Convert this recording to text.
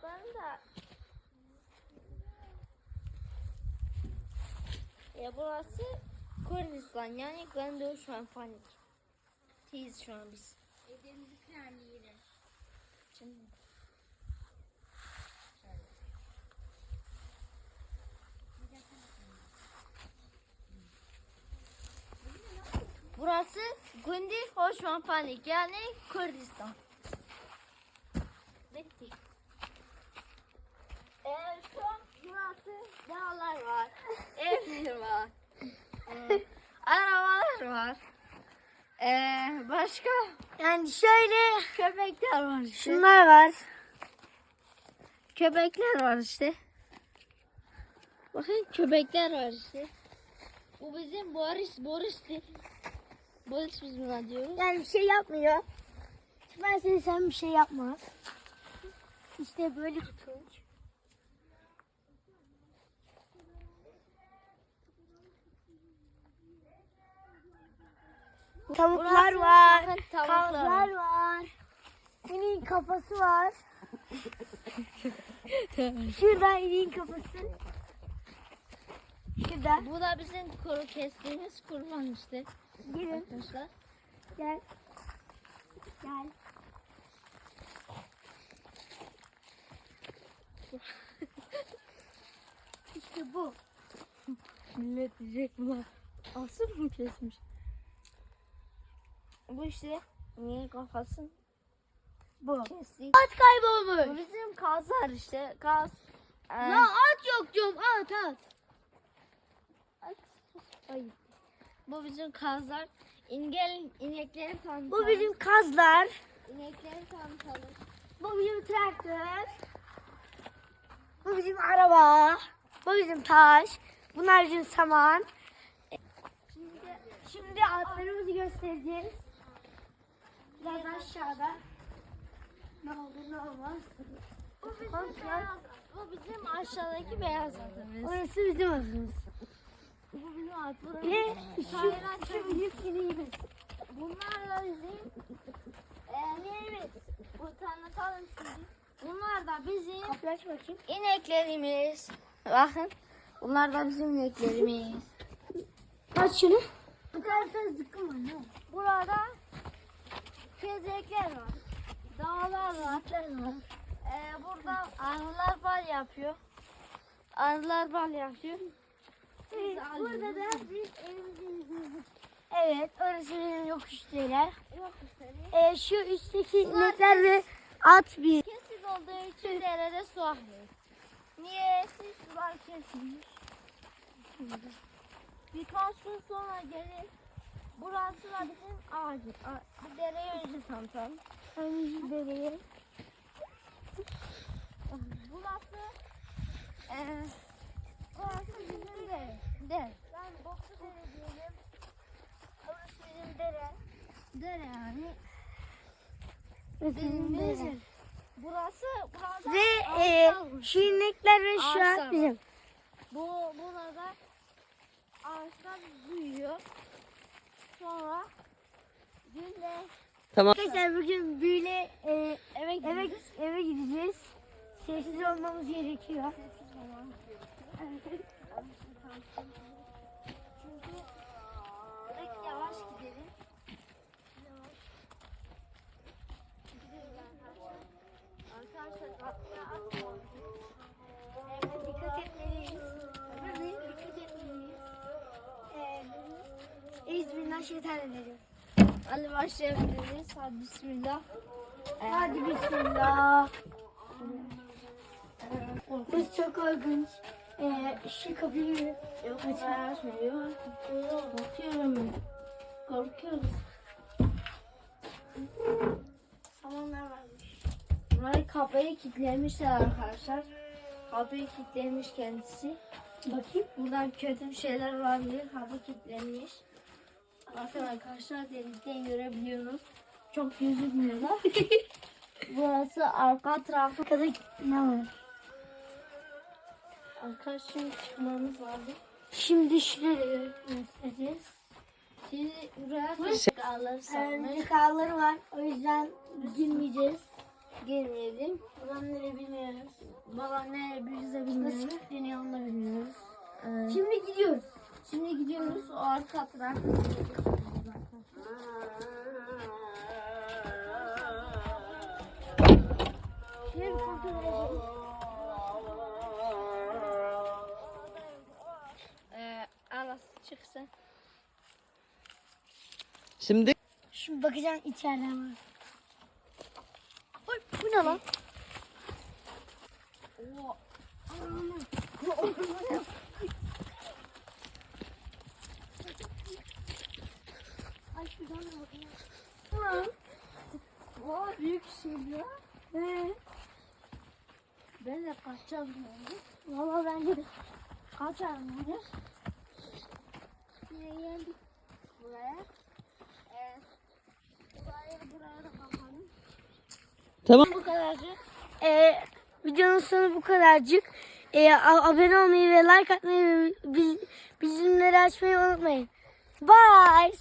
atlarım da. Ya burası Kürdistan yani Gönül şu an panik. Teyiz şu an biz. Ellerimizi kremleyelim. Şimdi. Burası Gündi Hoşman Panik yani Kürdistan. Bitti. Ee, şu an burası dağlar var, evler var, ee, arabalar var. Ee, başka Yani şöyle köpekler var işte. şunlar var. Köpekler var işte. Bakın köpekler var işte. Bu bizim Boris, Boris'ti. Boris biz buna diyoruz. Yani bir şey yapmıyor. Ben seni sen bir şey yapma. İşte böyle tutunç. Tavuklar Burası var. tavuklar var. İneğin kafası var. Şurada ineğin kafası. Şurada. Bu da bizim kuru kestiğimiz kurban işte. Gelin. Arkadaşlar. Gel. Gel. işte bu. Millet diyecek buna. Asır mı kesmiş? Bu işte niye kafasın Bu. kestik. At kaybolmuş. Bu bizim kazlar işte. Kaz. Ee, Ya at yok diyorum at at. Ay, Ay. Bu bizim kazlar. İngel inekleri tanıtalım. Bu bizim kazlar. inekleri tanıtalım. Bu bizim traktör. Bu bizim araba. Bu bizim taş. Bunlar bizim saman. Şimdi, şimdi atlarımızı göstereceğiz. Biraz aşağıda. Ne oldu ne olmaz. Bu bizim beyaz. Bu bizim aşağıdaki beyaz atımız. Orası bizim atımız. Bu bizim at. Burası Ve şu, şu bizim ineğimiz. Bunlar da bizim emeğimiz. Bu tanıtalım şimdi. Bunlar da bizim Kapıyı aç bakayım. ineklerimiz. Bakın. Bunlar da bizim ineklerimiz. Aç şunu. Bu tarafta zıkkım var? Burada gezekler var. Dağlar var. var. Ee, burada arılar bal yapıyor. Arılar bal yapıyor. Evet, burada da biz evimizin Evet, orası benim yokuş değiller. Yok işte. Ee, şu üstteki inekler ve at bir. Kesin olduğu için derede su akmıyor. Niye? Siz sular kesilmiş. Birkaç gün sonra gelir. Burası da bizim ağacı. A- dereye önce tanıtalım. Önümüzü dereye. Burası eee burası bizim dere. Dere. Ben boksu dere diyelim. Burası bizim dere. Dere yani. Bizim dere. Burası burada Ve e, inekler ve şu at bizim. Bu burada ağaçlar büyüyor. Sonra gülle Arkadaşlar bugün böyle e, eve eve, eve gideceğiz. Sessiz olmamız gerekiyor. Çünkü direkt yavaş gidelim. Euzubillahimineşşeytanirracim. Hadi başlayabiliriz. Hadi bismillah. Hadi bismillah. Kız çok korkunç. Ee, şu kapıyı Yok açmıyor. Bakıyorum. Korkuyoruz. samanlar varmış. Burayı kapıyı kilitlemişler arkadaşlar. Kapıyı kilitlemiş kendisi. Bakayım. Buradan kötü bir şeyler var diye kapı kilitlenmiş. Bakın arkadaşlar denizden görebiliyoruz. Çok gözükmüyorlar. Burası arka tarafı. Arkada ne var? Arkadaşlar şimdi çıkmamız lazım. Şimdi şuraya göstereceğiz. Şimdi buraya çok ağları Ee, sarmış. Var. O yüzden girmeyeceğiz. Girmeyelim. Buradan nereye bilmiyoruz. Baba ne biz de Nasıl bilmiyoruz. kilitleniyor onu da bilmiyoruz. Ee, Şimdi gidiyoruz. Şimdi gidiyoruz o arka edelim. Ee, çıksın. Şimdi Şimdi bakacağım içeriden var. Oy, bu ne lan? Oo. Ay şuradan da bakayım. Oo, büyük şey ya. He. Ben de kaçacağım yani. Valla bence de. Kaçarım bunu. Nereye geldik? Buraya. Buraya buraya da bakalım. tamam. Bu kadarcık. Ee, videonun sonu bu kadarcık. Ee, abone olmayı ve like atmayı ve bil- bildirimleri açmayı unutmayın. Bye.